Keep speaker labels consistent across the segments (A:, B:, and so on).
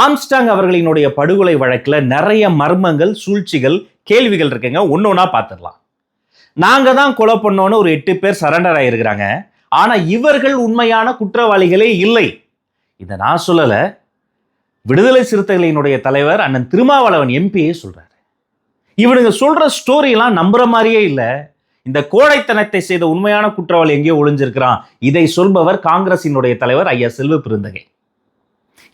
A: Armstrong அவர்களினுடைய படுகொலை வழக்கில் நிறைய மர்மங்கள் சூழ்ச்சிகள் கேள்விகள் இருக்குங்க. ஒன்று ஒன்றா பார்த்துடலாம் நாங்கள் தான் கொலை பண்ணோன்னு ஒரு எட்டு பேர் சரண்டர் ஆகிருக்கிறாங்க ஆனால் இவர்கள் உண்மையான குற்றவாளிகளே இல்லை. இதை நான் சொல்லலை. விடுதலை சிறுத்தைகளினுடைய தலைவர் அண்ணன் திருமாவளவன் எம்பியே சொல்கிறாரு இவனுங்க சொல்கிற ஸ்டோரியெல்லாம் நம்புகிற மாதிரியே இல்லை. இந்த கோடைத்தனத்தை செய்த உண்மையான குற்றவாளி எங்கேயோ ஒளிஞ்சிருக்கிறான். இதை சொல்பவர் காங்கிரசினுடைய தலைவர் ஐயா செல்வ பெருந்தகை.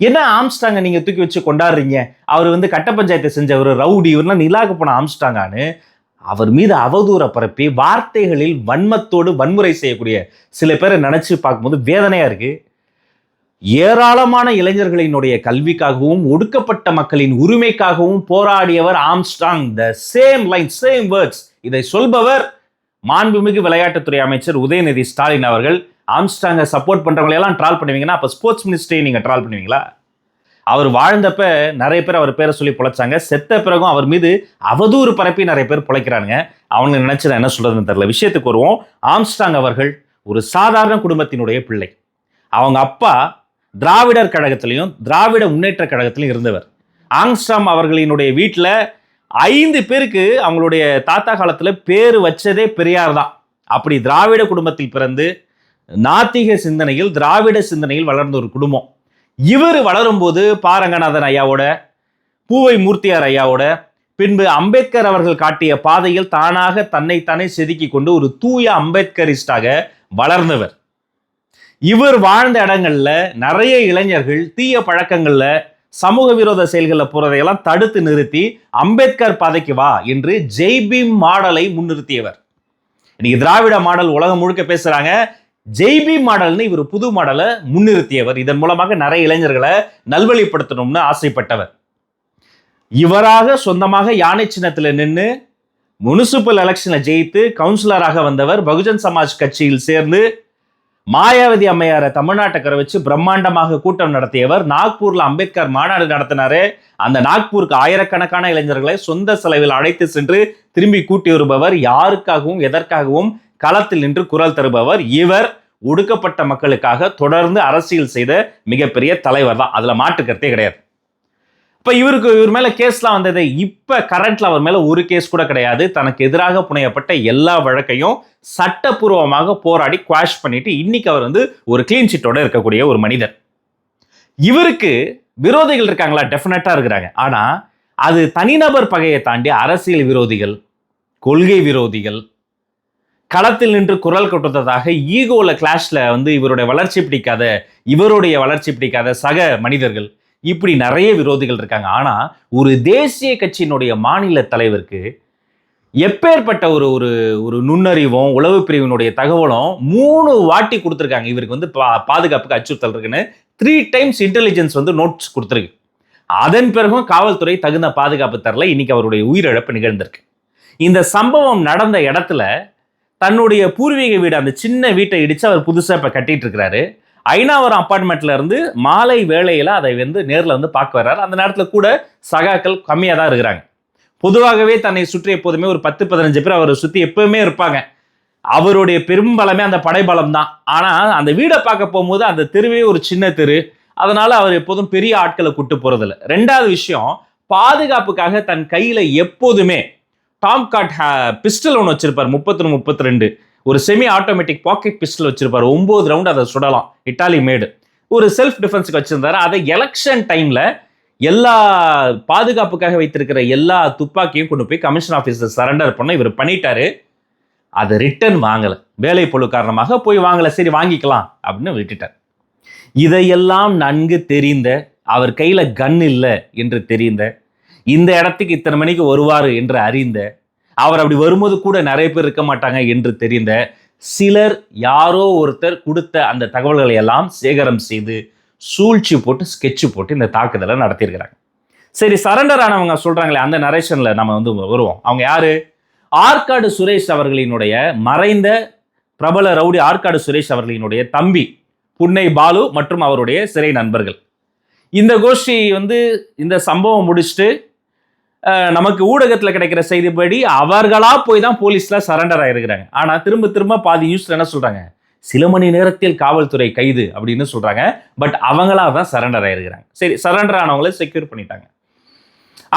A: என்ன ஆம்ஸ்டாங்க நீங்க தூக்கி வச்சு கொண்டாடுறீங்க? அவர் வந்து கட்ட பஞ்சாயத்தை செஞ்சவர் ரவுடி இவர்லாம் நிலாக்கு போன ஆம்ஸ்டாங்கான்னு அவர் மீது அவதூற பரப்பி வார்த்தைகளில் வன்மத்தோடு வன்முறை செய்யக்கூடிய சில பேரை நினைச்சு பார்க்கும்போது வேதனையா இருக்கு. ஏராளமான இளைஞர்களினுடைய கல்விக்காகவும் ஒடுக்கப்பட்ட மக்களின் உரிமைக்காகவும் போராடியவர் Armstrong. The same line same words இதை சொல்பவர் மாண்புமிகு விளையாட்டுத்துறை அமைச்சர் உதயநிதி ஸ்டாலின் அவர்கள். ஆம்ஸ்டாங்கை சப்போர்ட் பண்ணுறவங்களெல்லாம் ட்ரால் பண்ணுவீங்கன்னா அப்போ ஸ்போர்ட்ஸ் மினிஸ்டரை நீங்கள் ட்ரால் பண்ணுவீங்களா? அவர் வாழ்ந்தப்ப நிறைய பேர் அவர் பேரை சொல்லி பொழைச்சாங்க. செத்த பிறகும் அவர் மீது அவதூறு பரப்பி நிறைய பேர் பொழைக்கிறானுங்க. அவங்க நினைச்சு நான் என்ன சொல்கிறதுன்னு தெரில விஷயத்துக்கு வருவோம். ஆம்ஸ்டாங் அவர்கள் ஒரு சாதாரண குடும்பத்தினுடைய பிள்ளை. அவங்க அப்பா திராவிடர் கழகத்திலையும் திராவிட முன்னேற்ற கழகத்திலையும் இருந்தவர். ஆங்ஸ்டாம் அவர்களினுடைய வீட்டில் ஐந்து பேருக்கு அவங்களுடைய தாத்தா காலத்தில் பேர் வச்சதே பெரியார் தான். அப்படி திராவிட குடும்பத்தில் பிறந்து நாத்திக சிந்தனையில் திராவிட சிந்தனையில் வளர்ந்த ஒரு குடும்பம். இவர் வளரும்போது பாரங்கநாதன் ஐயாவோட பூவை மூர்த்தியார் ஐயாவோட பின்பு அம்பேத்கர் அவர்கள் காட்டிய பாதையில் தானாக தன்னைத்தானே செதுக்கி கொண்டு ஒரு தூய அம்பேத்கரிஸ்டாக வளர்ந்தவர். இவர் வாழ்ந்த இடங்கள்ல நிறைய இளைஞர்கள் தீய பழக்கங்கள்ல சமூக விரோத செயல்களில் போறதையெல்லாம் தடுத்து நிறுத்தி அம்பேத்கர் பாதைக்கு வா என்று ஜெய்பீம் மாடலை முன்னிறுத்தியவர். இன்னைக்கு திராவிட மாடல் உலகம் முழுக்க பேசுறாங்க. ஜெய்பி மாடல்னு இவர் புது மாடலை முன்னிறுத்தியவர். இதன் மூலமாக நிறைய இளைஞர்களை நல்வழிப்படுத்தணும்னு ஆசைப்பட்டவர். இவராக சொந்தமாக யானை சின்னத்தில் நின்று முனிசிபல் எலெக்ஷனில் ஜெயித்து கவுன்சிலராக வந்தவர் பகுஜன் சமாஜ் கட்சியில் சேர்ந்து மாயாவதி அம்மையாரை தமிழ்நாட்டுக்கரை வச்சு பிரம்மாண்டமாக கூட்டம் நடத்தியவர். நாக்பூரில் அம்பேத்கர் மாநாடு நடத்தினாரு. அந்த நாக்பூருக்கு ஆயிரக்கணக்கான இளைஞர்களை சொந்த செலவில் அழைத்து சென்று திரும்பி கூட்டி வருபவர். யாருக்காகவும் எதற்காகவும் களத்தில் நின்று குரல் தருபவர் இவர் ஒடுக்கப்பட்ட மக்களுக்காக தொடர்ந்து அரசியல் செய்த மிகப்பெரிய தலைவர் தான். அதில் மாற்றுக்கருத்தே கிடையாது. இப்போ இவருக்கு இவர் மேலே கேஸ்லாம் வந்தது இப்போ கரண்ட்ல அவர் மேலே ஒரு கேஸ் கூட கிடையாது. தனக்கு எதிராக புனையப்பட்ட எல்லா வழக்கையும் சட்டப்பூர்வமாக போராடி குவாஷ் பண்ணிட்டு இன்னைக்கு அவர் வந்து ஒரு கிளீன் சீட்டோட இருக்கக்கூடிய ஒரு மனிதர். இவருக்கு விரோதிகள் இருக்காங்களா? டெஃபினட்டாக இருக்கிறாங்க. ஆனால் அது தனிநபர் பகையை தாண்டி அரசியல் விரோதிகள் கொள்கை விரோதிகள் களத்தில் நின்று குரல் கொட்டுறதாக ஈகோல கிளாஷில் வந்து இவருடைய வளர்ச்சி பிடிக்காத இவருடைய வளர்ச்சி பிடிக்காத சக மனிதர்கள் இப்படி நிறைய விரோதிகள் இருக்காங்க. ஆனால் ஒரு தேசிய கட்சியினுடைய மாநில தலைவருக்கு எப்பேற்பட்ட ஒரு ஒரு ஒரு நுண்ணறிவும் உளவு பிரிவினுடைய தகவலும் மூணு வாட்டி கொடுத்துருக்காங்க. இவருக்கு வந்து பா பாதுகாப்புக்கு அச்சுறுத்தல் இருக்குன்னு த்ரீ டைம்ஸ் இன்டெலிஜென்ஸ் வந்து நோட்ஸ் கொடுத்துருக்கு. அதன் பிறகும் காவல்துறை தகுந்த பாதுகாப்பு தரல. இன்னைக்கு அவருடைய உயிரிழப்பு நிகழ்ந்திருக்கு. இந்த சம்பவம் நடந்த இடத்துல தன்னுடைய பூர்வீக வீடு அந்த சின்ன வீட்டை இடித்து அவர் புதுசாக இப்போ கட்டிட்டு இருக்கிறாரு ஐநாவரம் அப்பார்ட்மெண்ட்ல இருந்து மாலை வேலையில் அதை வந்து நேரில் வந்து பார்க்க வர்றாரு. அந்த நேரத்தில் கூட சகாக்கள் கம்மியாக தான் இருக்கிறாங்க. பொதுவாகவே தன்னை சுற்றி எப்போதுமே ஒரு பத்து பதினஞ்சு பேர் அவரை சுற்றி எப்பவுமே இருப்பாங்க. அவருடைய பெரும்பலமே அந்த படைபலம் தான். ஆனால் அந்த வீடை பார்க்க போகும்போது அந்த தெருவே ஒரு சின்ன தெரு. அதனால அவர் எப்போதும் பெரிய ஆட்களை கூட்டு போறதில்ல. ரெண்டாவது விஷயம் பாதுகாப்புக்காக தன் கையில எப்போதுமே டாம் காட் பிஸ்டல் ஒன்று வச்சிருப்பார் முப்பத்தி முப்பத்தி ரெண்டு ஒரு செமி ஆட்டோமேட்டிக் பாக்கெட் பிஸ்டல் வச்சிருப்பார். ஒம்பது ரவுண்ட் அதை சுடலாம். இட்டாலி மேடு ஒரு செல்ஃப் டிஃபென்ஸுக்கு வச்சிருந்தாரு. அதை எலெக்ஷன் டைம்ல எல்லா பாதுகாப்புக்காக வைத்திருக்கிற எல்லா துப்பாக்கியும் கொண்டு போய் கமிஷன் ஆஃபீஸர் சரண்டர் பண்ண இவர் பண்ணிட்டாரு. அதை ரிட்டர்ன் வாங்கலை. வேலை பொழு காரணமாக போய் வாங்கலை. சரி வாங்கிக்கலாம் அப்படின்னு விட்டுட்டார். இதையெல்லாம் நன்கு தெரிந்த அவர் கையில் கன் இல்லை என்று தெரிந்த இந்த இடத்துக்கு இத்தனை மணிக்கு வருவார் என்று அறிந்த அவர் அப்படி வரும்போது கூட நிறைய பேர் இருக்க மாட்டாங்க என்று தெரிந்த சிலர் யாரோ ஒருத்தர் கொடுத்த அந்த தகவல்களை எல்லாம் சேகரம் செய்து சூழ்ச்சி போட்டு ஸ்கெட்சு போட்டு இந்த தாக்குதலை நடத்தியிருக்கிறாங்க. சரி சரண்டர் ஆனவங்க சொல்கிறாங்களே அந்த நரேஷனில் நம்ம வந்து வருவோம். அவங்க யார்? ஆற்காடு சுரேஷ் அவர்களினுடைய மறைந்த பிரபல ரவுடி ஆற்காடு சுரேஷ் அவர்களினுடைய தம்பி புன்னை பாலு மற்றும் அவருடைய சிறை நண்பர்கள். இந்த கோஷ்டி வந்து இந்த சம்பவம் முடிச்சுட்டு நமக்கு ஊடகத்தில் கிடைக்கிற செய்திப்படி அவர்களா போய் தான் போலீஸில் சரண்டர் ஆகிருக்கிறாங்க ஆனால் திரும்ப திரும்ப பாதி நியூஸ்ல என்ன சொல்றாங்க? சில மணி நேரத்தில் காவல்துறை கைது அப்படின்னு சொல்றாங்க. பட் அவங்களா தான் சரண்டர் ஆயிருக்கிறாங்க. சரி சரண்டர் ஆனவங்கள செக்யூர் பண்ணிட்டாங்க.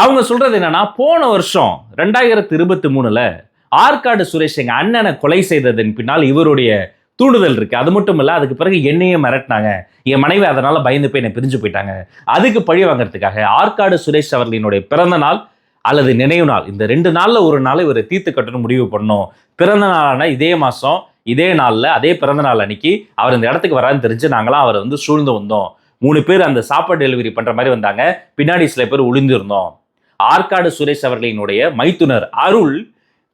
A: அவங்க சொல்றது என்னன்னா போன வருஷம் ரெண்டாயிரத்தி இருபத்தி மூணுல ஆற்காடு சுரேஷ் எங்கள் அண்ணனை கொலை செய்ததன் பின்னால் இவருடைய தூண்டுதல் இருக்கு. அது மட்டும் இல்லை அதுக்கு பிறகு என்னையே மிரட்டினாங்க. என் மனைவி அதனால பயந்து போய் என்னை பிரிஞ்சு போயிட்டாங்க. அதுக்கு பழி வாங்குறதுக்காக ஆற்காடு சுரேஷ் அவர்களினுடைய பிறந்த நாள் அல்லது நினைவு நாள். இந்த ரெண்டு நாளில் ஒரு நாள் இவரை தீர்த்து கட்டணும் முடிவு பண்ணோம். பிறந்த நாளான இதே மாதம் இதே நாளில் அதே பிறந்த நாள் அன்னைக்கு அவர் இந்த இடத்துக்கு வரான்னு தெரிஞ்சு நாங்களாம் அவரை வந்து சூழ்ந்து வந்தோம். மூணு பேர் அந்த சாப்பாடு டெலிவரி பண்ணுற மாதிரி வந்தாங்க. பின்னாடி சில பேர் ஒளிந்திருந்தோம். ஆற்காடு சுரேஷ் அவர்களினுடைய மைத்துனர் அருள்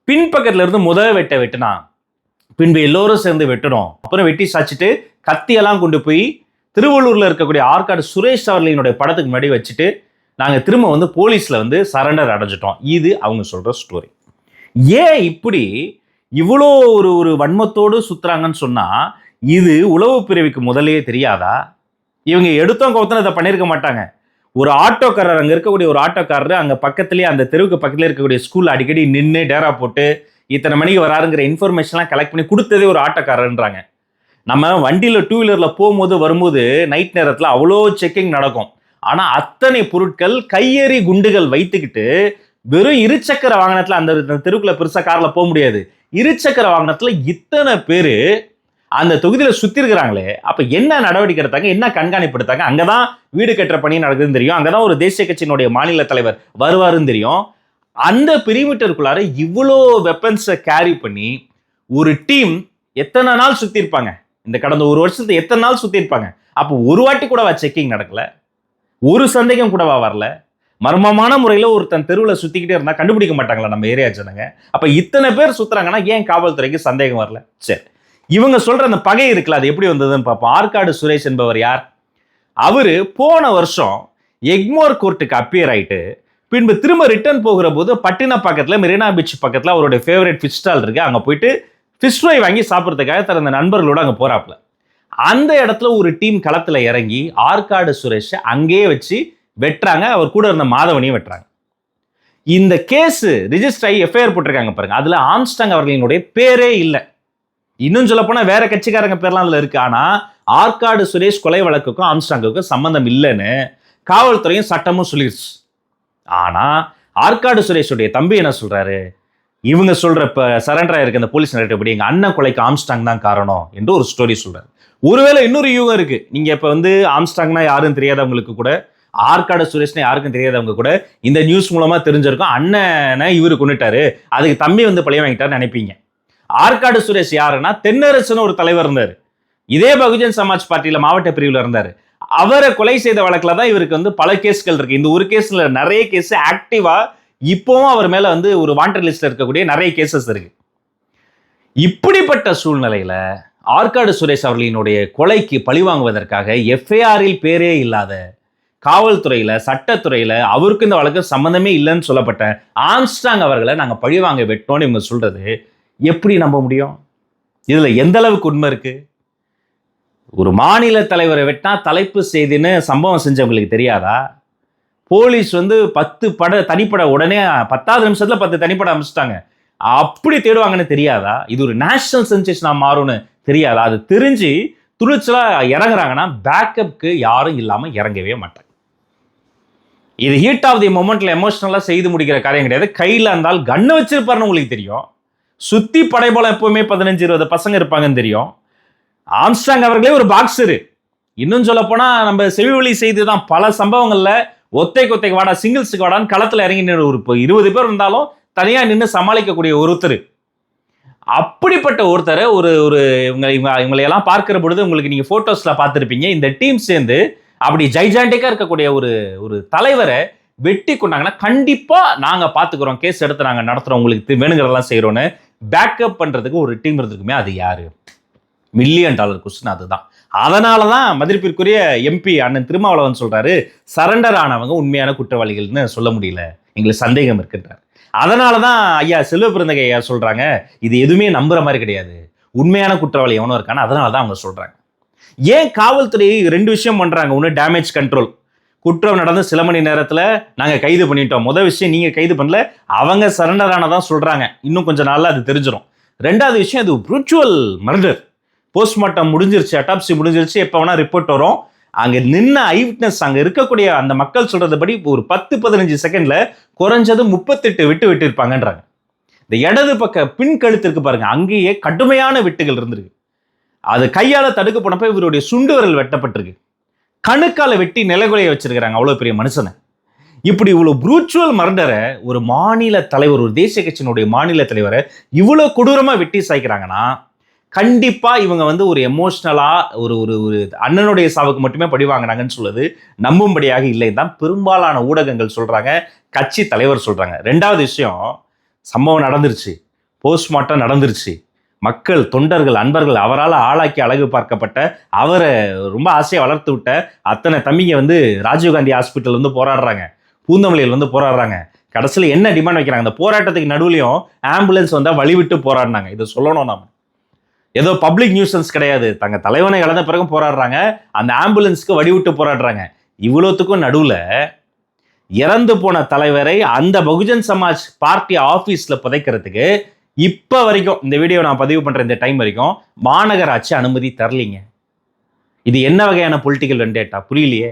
A: பின்பக்கத்துல இருந்து முதல் வெட்ட வெட்டினான். பின்பு எல்லோரும் சேர்ந்து வெட்டணும் அப்புறம் வெட்டி சாச்சிட்டு கத்தியெல்லாம் கொண்டு போய் திருவள்ளூர்ல இருக்கக்கூடிய ஆற்காடு சுரேஷ் அவர்களினுடைய படத்துக்கு முன்னாடி வச்சுட்டு நாங்கள் திரும்ப வந்து போலீஸில் வந்து சரண்டர் அடைஞ்சிட்டோம். இது அவங்க சொல்கிற ஸ்டோரி ஏன் இப்படி இவ்வளோ ஒரு ஒரு வன்மத்தோடு சுற்றுறாங்கன்னு சொன்னால் இது உளவு பிரிவுக்கு முதலே தெரியாதா? இவங்க எடுத்தோம் கவுத்தன இதை பண்ணியிருக்க மாட்டாங்க. ஒரு ஆட்டோக்காரர் அங்கே இருக்கக்கூடிய ஒரு ஆட்டோக்காரர் அங்கே பக்கத்துலேயே அந்த தெருவுக்கு பக்கத்தில் இருக்கக்கூடிய ஸ்கூல் அடிக்கடி நின்று டேரா போட்டு இத்தனை மணிக்கு வராருங்கிற இன்ஃபர்மேஷன்லாம் கலெக்ட் பண்ணி கொடுத்ததே ஒரு ஆட்டோக்காரன்றாங்க நம்ம வண்டியில் டூ வீலரில் போகும்போது வரும்போது நைட் நேரத்தில் அவ்வளோ செக்கிங் நடக்கும். ஆனால் அத்தனை பொருட்கள் கையெறி குண்டுகள் வைத்துக்கிட்டு வெறும் இருசக்கர வாகனத்தில் அந்த தெருக்குள்ளே பெருசாக காரில் போக முடியாது. இருசக்கர வாகனத்தில் இத்தனை பேர் அந்த தொகுதியில் சுற்றி இருக்கிறாங்களே அப்போ என்ன நடவடிக்கை எடுத்தாங்க என்ன கண்காணிப்பு எடுத்தாங்க அங்கே தான் வீடு கட்டுற பணி நடக்குதுன்னு தெரியும். அங்கே தான் ஒரு தேசிய கட்சியினுடைய மாநில தலைவர் வருவாருன்னு தெரியும். அந்த பிரிமீட்டருக்குள்ளார இவ்வளோ வெப்பன்ஸை கேரி பண்ணி ஒரு டீம் எத்தனை நாள் சுற்றி இருப்பாங்க? இந்த கடந்த ஒரு வருஷத்துல எத்தனை நாள் சுற்றி இருப்பாங்க? அப்போ ஒரு வாட்டி கூட செக்கிங் நடக்கல. ஒரு சந்தேகம் கூடவா வரல? மர்மமான முறையில் ஒருத்தன் தெருவில் சுற்றிக்கிட்டே இருந்தால் கண்டுபிடிக்க மாட்டாங்களா நம்ம ஏரியா ஜனங்க? அப்போ இத்தனை பேர் சுற்றுறாங்கன்னா ஏன் காவல்துறைக்கு சந்தேகம் வரல? சரி. இவங்க சொல்கிற அந்த பகை இருக்குல்ல அது எப்படி வந்ததுன்னு பார்ப்போம். ஆற்காடு சுரேஷ் என்பவர் யார்? அவர் போன வருஷம் எக்மோர் கோர்ட்டுக்கு அப்பியர் ஆயிட்டு பின்பு திரும்ப ரிட்டர்ன் போகிற போது பட்டினப்பாக்கத்தில் மெரினா பீச் பக்கத்தில் அவருடைய ஃபேவரட் ஃபிஷ் ஸ்டால் இருக்குது அங்கே போயிட்டு ஃபிஷ் ஃப்ரை வாங்கி சாப்பிட்றதுக்காக தனது நண்பர்களோடு அங்கே போகிறாப்புல அந்த இடத்துல ஒரு டீம் களத்தில் இறங்கி ஆற்காடு சுரேஷை அங்கேயே வச்சு வெட்டுறாங்க. அவர் கூட இருந்த மாதவனையும் வெட்டுறாங்க. இந்த கேஸ் ரிஜிஸ்டர் ஆகி எஃப்ஐஆர் போட்டிருக்காங்க பாருங்க. அதில் ஆம்ஸ்டாங் அவர்களினுடைய பேரே இல்லை. இன்னும் சொல்ல போனால் வேற கட்சிக்காரங்க பேர்லாம் அதில் இருக்கு. ஆனால் ஆற்காடு சுரேஷ் கொலை வழக்குக்கும் ஆம்ஸ்டாங்குக்கும் சம்மந்தம் இல்லைன்னு காவல்துறையும் சட்டமும் சொல்லிடுச்சு ஆனால் ஆற்காடு சுரேஷுடைய தம்பி என்ன சொல்கிறாரு இவங்க சொல்கிற இப்போ சரண்டர் ஆயிருக்க அந்த போலீஸ் படி எங்கள் அண்ணன் கொலைக்கு ஆம்ஸ்டாங் தான் காரணம் என்று ஒரு ஸ்டோரி சொல்கிறார் ஒருவேளை இன்னொரு யூகம் இருக்குது நீங்கள் இப்போ வந்து ஆம்ஸ்டாங்னா யாரும் தெரியாதவங்களுக்கு கூட ஆற்காடு சுரேஷ்னு யாருக்கும் தெரியாதவங்க கூட இந்த நியூஸ் மூலமாக தெரிஞ்சிருக்கும். அண்ணனை இவரு கொண்டுட்டாரு அதுக்கு தம்பி வந்து பழைய வாங்கிட்டாருன்னு நினைப்பீங்க. ஆற்காடு சுரேஷ் யாருன்னா தென்னரசுன்னு ஒரு தலைவர் இருந்தார். இதே பகுஜன் சமாஜ் பார்ட்டியில் மாவட்ட பிரிவில் இருந்தார். அவரை கொலை செய்த வழக்கில் தான் இவருக்கு வந்து பல கேஸ்கள் இருக்கு. இந்த ஒரு கேஸில் நிறைய கேஸ் ஆக்டிவாக இப்போவும் அவர் மேலே வந்து ஒரு வாண்டட் லிஸ்ட்ல இருக்கக்கூடிய நிறைய கேசஸ் இருக்கு. இப்படிப்பட்ட சூழ்நிலையில ஆற்காடு சுரேஷ் அவர்களினுடைய கொலைக்கு பழிவாங்குவதற்காக எஃப்ஐஆரில் பேரே இல்லாத காவல்துறையில சட்டத்துறையில அவருக்கு இந்த வழக்கு சம்பந்தமே இல்லைன்னு சொல்லப்பட்ட ஆம்ஸ்டாங் அவர்களை நாங்கள் பழிவாங்க வெட்டோம்னு இவங்க சொல்றது எப்படி நம்ப முடியும்? இதுல எந்த அளவுக்கு உண்மை இருக்கு? ஒரு மாநில தலைவரை வெட்டினா தலைப்பு செய்தின்னு சம்பவம் செஞ்சவங்களுக்கு தெரியாதா? போலீஸ் வந்து பத்து பட தனிப்பட உடனே பத்தாவது நிமிஷத்துல பத்து தனிப்பட அமைச்சிட்டாங்க. அப்படி தேடுவாங்கன்னு தெரியாதா? இது ஒரு நேஷனல் சென்சேஷனா மாறும்னு தெரியாதா? அது தெரிஞ்சு துணிச்சலா இறங்குறாங்கன்னா பேக்கப்க்கு யாரும் இல்லாம இறங்கவே மாட்டாங்க. இது ஹீட் ஆஃப் தி மொமெண்ட்ல எமோஷனலா செய்து முடிக்கிற காரியம் கிடையாது. கையில இருந்தால் கண்ணு வச்சிருப்பாருன்னு உங்களுக்கு தெரியும். சுத்தி படைபோல எப்பவுமே பதினஞ்சு இருபது பசங்க இருப்பாங்கன்னு தெரியும். ஆம்ஸ்டாங் அவர்களே ஒரு பாக்ஸரு இன்னும் சொல்ல போனா நம்ம செவிவழி செய்தி தான் பல சம்பவங்கள்ல ஒத்தை கொத்தைக்கு வாடா சிங்கிள்ஸுக்கு வாடான்னு களத்தில் இறங்கி ஒரு இப்போ இருபது பேர் இருந்தாலும் தனியாக நின்று சமாளிக்கக்கூடிய ஒருத்தர். அப்படிப்பட்ட ஒருத்தரை ஒரு ஒரு இவங்க இவங்க இவங்களையெல்லாம் பார்க்கிற பொழுது உங்களுக்கு நீங்கள் ஃபோட்டோஸில் பார்த்துருப்பீங்க. இந்த டீம் சேர்ந்து அப்படி ஜைஜாண்டிக்காக இருக்கக்கூடிய ஒரு ஒரு தலைவரை வெட்டி கொண்டாங்கன்னா கண்டிப்பாக நாங்கள் பார்த்துக்குறோம். கேஸ் எடுத்து நாங்கள் நடத்துகிறோம் உங்களுக்கு வேணுங்கிறதெல்லாம் செய்கிறோன்னு பேக்கப் பண்ணுறதுக்கு ஒரு டீம் இருந்திருக்குமே அது யார்? மில்லியன் டாலர் கொஸ்டின் அதுதான். அதனால தான் மதிப்பிற்குரிய எம்பி அண்ணன் திருமாவளவன் சொல்கிறாரு சரண்டர் ஆனவங்க உண்மையான குற்றவாளிகள்னு சொல்ல முடியல. எங்களுக்கு சந்தேகம் இருக்குன்றார். அதனால தான் ஐயா செல்வ பிறந்தகை ஐயா சொல்கிறாங்க இது எதுவுமே நம்புகிற மாதிரி கிடையாது. உண்மையான குற்றவாளி எவனும் இருக்கான அதனால தான் அவங்க சொல்கிறாங்க ஏன் காவல்துறை ரெண்டு விஷயம் பண்ணுறாங்க ஒன்று டேமேஜ் கண்ட்ரோல் குற்றம் நடந்த சில மணி நேரத்தில் நாங்கள் கைது பண்ணிட்டோம். முதல் விஷயம் நீங்கள் கைது பண்ணல அவங்க சரண்டர் ஆனதான் சொல்கிறாங்க இன்னும் கொஞ்சம் நாளில் அது தெரிஞ்சிடும் ரெண்டாவது விஷயம் அது ப்ரூச்சுவல் மர்டர் போஸ்ட்மார்ட்டம் முடிஞ்சிருச்சு அட்டாப்சி முடிஞ்சிருச்சு எப்போ வேணால் ரிப்போர்ட் வரும். அங்கே நின்ன ஐவிட்னஸ் அங்கே இருக்கக்கூடிய அந்த மக்கள் சொல்கிறதுபடி ஒரு பத்து பதினஞ்சு செகண்டில் குறைஞ்சது முப்பத்தெட்டு விட்டு விட்டு இருப்பாங்கன்றாங்க இந்த இடது பக்க பின் கழுத்து இருக்கு பாருங்க அங்கேயே கடுமையான வெட்டுகள் இருந்திருக்கு. அது கையால் தடுக்க போனப்போ இவருடைய சுண்டு விரல் வெட்டப்பட்டிருக்கு. கணுக்கால வெட்டி நிலகுலைய வச்சிருக்கிறாங்க அவ்வளோ பெரிய மனுஷனை. இப்படி இவ்வளோ புரூச்சுவல் மர்டரை ஒரு மாநில தலைவர் ஒரு தேசிய கட்சியினுடைய மாநில தலைவரை இவ்வளோ கொடூரமாக வெட்டி சாய்க்கிறாங்கன்னா கண்டிப்பாக இவங்க வந்து ஒரு எமோஷ்னலாக ஒரு ஒரு ஒரு அண்ணனுடைய சாவுக்கு மட்டுமே படி வாங்கினாங்கன்னு சொல்லுது. நம்பும்படியாக இல்லை தான். பெரும்பாலான ஊடகங்கள் சொல்கிறாங்க கட்சி தலைவர் சொல்கிறாங்க ரெண்டாவது விஷயம் சம்பவம் நடந்துருச்சு. போஸ்ட்மார்ட்டம் நடந்துருச்சு. மக்கள் தொண்டர்கள் அன்பர்கள் அவரால் ஆளாக்கி அழகு பார்க்கப்பட்ட அவரை ரொம்ப ஆசையை வளர்த்து விட்ட அத்தனை தம்பிங்க வந்து ராஜீவ்காந்தி ஹாஸ்பிட்டல் வந்து போராடுறாங்க. பூந்தமல்லியில் வந்து போராடுறாங்க. கடைசியில் என்ன டிமாண்ட் வைக்கிறாங்க? அந்த போராட்டத்துக்கு நடுவுலையும் ஆம்புலன்ஸ் வந்தால் வழிவிட்டு போராடினாங்க. இதை சொல்லணும் நம்ம ஏதோ பப்ளிக் நியூசன்ஸ் கிடையாது. தங்க தலைவனை இழந்த பிறகு போராடுறாங்க. அந்த ஆம்புலன்ஸ்க்கு வடிவிட்டு போராடுறாங்க. இவ்வளோத்துக்கும் நடுவில் இறந்து போன தலைவரை அந்த பகுஜன் சமாஜ் பார்ட்டி ஆஃபீஸில் புதைக்கிறதுக்கு இப்போ வரைக்கும் இந்த வீடியோ நான் பதிவு பண்ணுற இந்த டைம் வரைக்கும் மாநகராட்சி அனுமதி தரலிங்க. இது என்ன வகையான பொலிட்டிக்கல் வெண்டேட்டா புரியலையே.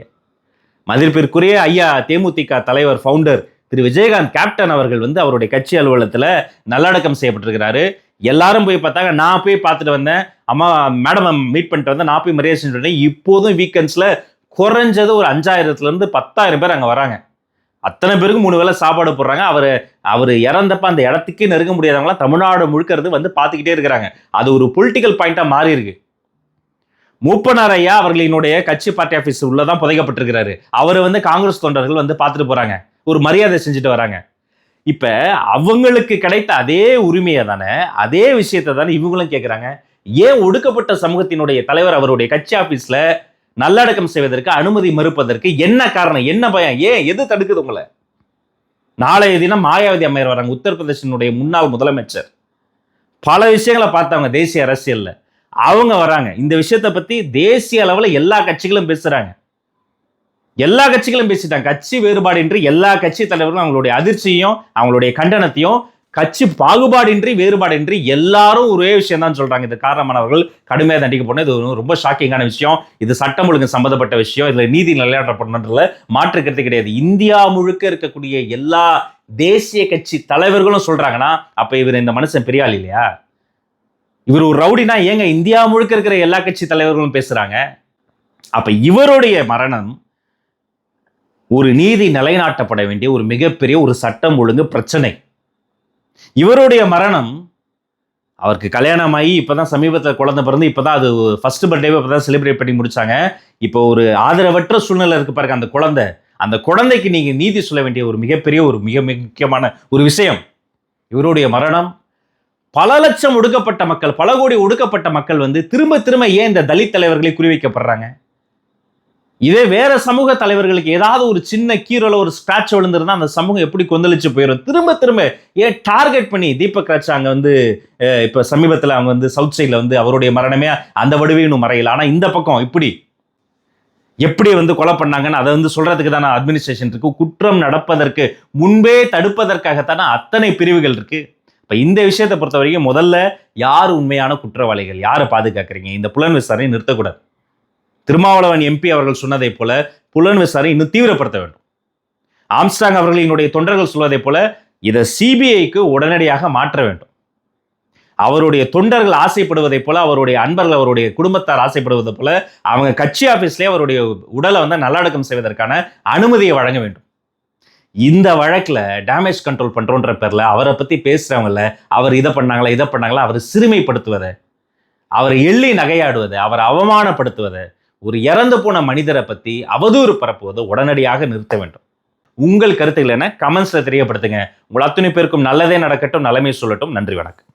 A: மதிப்பிற்குரிய ஐயா தேமுதிக தலைவர் ஃபவுண்டர் திரு விஜயகாந்த் கேப்டன் அவர்கள் வந்து அவருடைய கட்சி அலுவலகத்தில் நல்லடக்கம் செய்யப்பட்டிருக்கிறாரு. எல்லாரும் போய் பார்த்தாங்க. நான் போய் பார்த்துட்டு வந்தேன். அம்மா மேடம் மீட் பண்ணிட்டு வந்தேன். நான் போய் மரியாதை செஞ்சுட்டு வந்தேன். இப்போதும் வீக்கெண்ட்ஸில் குறைஞ்சது ஒரு அஞ்சாயிரத்துலேருந்து பத்தாயிரம் பேர் அங்கே வராங்க. அத்தனை பேருக்கு மூணு வேளை சாப்பாடு போடுறாங்க. அவர் அவர் இறந்தப்ப அந்த இடத்துக்கே நெருங்க முடியாதவங்களாம் தமிழ்நாடு முழுக்கிறது வந்து பார்த்துக்கிட்டே இருக்கிறாங்க. அது ஒரு பொலிட்டிக்கல் பாயிண்டாக மாறி இருக்கு. மூப்பனார் ஐயா அவர்களினுடைய கட்சி பார்ட்டி ஆஃபீஸ் உள்ளதான் புதைக்கப்பட்டிருக்கிறாரு. அவர் வந்து காங்கிரஸ் தொண்டர்கள் வந்து பார்த்துட்டு போகிறாங்க ஒரு மரியாதை செஞ்சுட்டு வராங்க. இப்ப அவங்களுக்கு கிடைத்த அதே உரிமையை தானே அதே விஷயத்த தானே இவங்களும் கேட்குறாங்க ஏன் ஒடுக்கப்பட்ட சமூகத்தினுடைய தலைவர் அவருடைய கட்சி ஆஃபீஸில் நல்லடக்கம் செய்வதற்கு அனுமதி மறுப்பதற்கு என்ன காரணம் என்ன பயம் ஏன் எது தடுக்குது உங்களை? நாளைய தினம் மாயாவதி அம்மையார் வராங்க உத்தரப்பிரதேசனுடைய முன்னாள் முதலமைச்சர். பல விஷயங்களை பார்த்தவங்க தேசிய அரசியல்ல. அவங்க வராங்க. இந்த விஷயத்தை பத்தி தேசிய அளவில் எல்லா கட்சிகளும் பேசுறாங்க. எல்லா கட்சிகளும் பேசிட்டாங்க. கட்சி வேறுபாடின்றி எல்லா கட்சி தலைவர்களும் அவங்களுடைய அதிர்ச்சியும் அவங்களுடைய கண்டனத்தையும் கட்சி பாகுபாடின்றி வேறுபாடின்றி எல்லாரும் ஒரே விஷயம் தான் சொல்றாங்க. இது காரணமானவர்கள் கடுமையாக தண்டிக்கப்படணும் இது ரொம்ப ஷாக்கிங்கான விஷயம். இது சட்டம் ஒழுங்கு சம்பந்தப்பட்ட விஷயம். இதுல நீதி நிலையாற்றப்படணுன்றதுல மாற்று கிடையாது. இந்தியா முழுக்க இருக்கக்கூடிய எல்லா தேசிய கட்சி தலைவர்களும் சொல்றாங்கன்னா அப்ப இவர் இந்த மனுஷன் பெரிய இல்லையா? இவர் ஒரு ரவுடினா ஏங்க இந்தியா முழுக்க இருக்கிற எல்லா கட்சி தலைவர்களும் பேசுறாங்க? அப்ப இவருடைய மரணம் ஒரு நீதி நிலைநாட்டப்பட வேண்டிய ஒரு மிகப்பெரிய ஒரு சட்டம் ஒழுங்கு பிரச்சனை. இவருடைய மரணம் அவருக்கு கல்யாணமாகி இப்பதான் சமீபத்தில் குழந்தை பிறந்து இப்போ தான் அது ஃபர்ஸ்ட் பர்த்டேவை இப்பதான் செலிப்ரேட் பண்ணி முடித்தாங்க இப்போ ஒரு ஆதரவற்ற சூழ்நிலை இருக்கு பாருங்க அந்த குழந்தை. அந்த குழந்தைக்கு நீங்கள் நீதி சொல்ல வேண்டிய ஒரு மிகப்பெரிய ஒரு மிக முக்கியமான ஒரு விஷயம். இவருடைய மரணம் பல லட்சம் ஒடுக்கப்பட்ட மக்கள் பல கோடி ஒடுக்கப்பட்ட மக்கள் வந்து திரும்ப திரும்ப ஏன் இந்த தலித் தலைவர்களை குறிவைக்கப்படுறாங்க? இதே வேற சமூக தலைவர்களுக்கு ஏதாவது ஒரு சின்ன கீரோல ஒரு ஸ்கிராட்ச் விழுந்திருந்தா அந்த சமூகம் எப்படி கொந்தளிச்சு போயிடும் திரும்ப திரும்ப ஏன் டார்கெட் பண்ணி தீபக் ராஜ் அங்க வந்து இப்போ இப்ப சமீபத்துல அவங்க வந்து சவுத் சைட்ல வந்து அவருடைய மரணமே அந்த வடிவையும் மறையல. ஆனா இந்த பக்கம் இப்படி எப்படி வந்து கொலை பண்ணாங்கன்னு அதை வந்து சொல்றதுக்கு தானே அட்மினிஸ்ட்ரேஷன் இருக்கு. குற்றம் நடப்பதற்கு முன்பே தடுப்பதற்காகத்தானே அத்தனை பிரிவுகள் இருக்கு. இப்ப இந்த விஷயத்தை பொறுத்த வரைக்கும் முதல்ல யார் உண்மையான குற்றவாளிகள்? யாரை பாதுகாக்கிறீங்க? இந்த புலன் விசாரணை நிறுத்தக்கூடாது. திருமாவளவன் எம்பி அவர்கள் சொன்னதைப் போல புலன் விசாரணை இன்னும் தீவிரப்படுத்த வேண்டும். ஆம்ஸ்டாங் அவர்களினுடைய தொண்டர்கள் சொல்வதைப் போல இதை சிபிஐக்கு உடனடியாக மாற்ற வேண்டும். அவருடைய தொண்டர்கள் ஆசைப்படுவதைப் போல அவருடைய அன்பர்கள் அவருடைய குடும்பத்தார் ஆசைப்படுவதை போல அவங்க கட்சி ஆஃபீஸ்லேயே அவருடைய உடலை வந்து நல்லடக்கம் செய்வதற்கான அனுமதியை வழங்க வேண்டும். இந்த வழக்கில் டேமேஜ் கண்ட்ரோல் பண்ணுறோன்ற பேரில் அவரை பற்றி பேசுகிறவங்கள அவர் இதை பண்ணாங்களா இதை பண்ணாங்களா அவர் சிறுமைப்படுத்துவதை அவரை எள்ளி நகையாடுவதை அவரை அவமானப்படுத்துவதை ஒரு இறந்து போன மனிதரை பற்றி அவதூறு பரப்புவதை உடனடியாக நிறுத்த வேண்டும். உங்கள் கருத்துக்கள் என்ன? கமெண்ட்ஸில் தெரியப்படுத்துங்க. உங்கள் அத்தனை பேருக்கும் நல்லதே நடக்கட்டும் நலமே சொல்லட்டும். நன்றி வணக்கம்.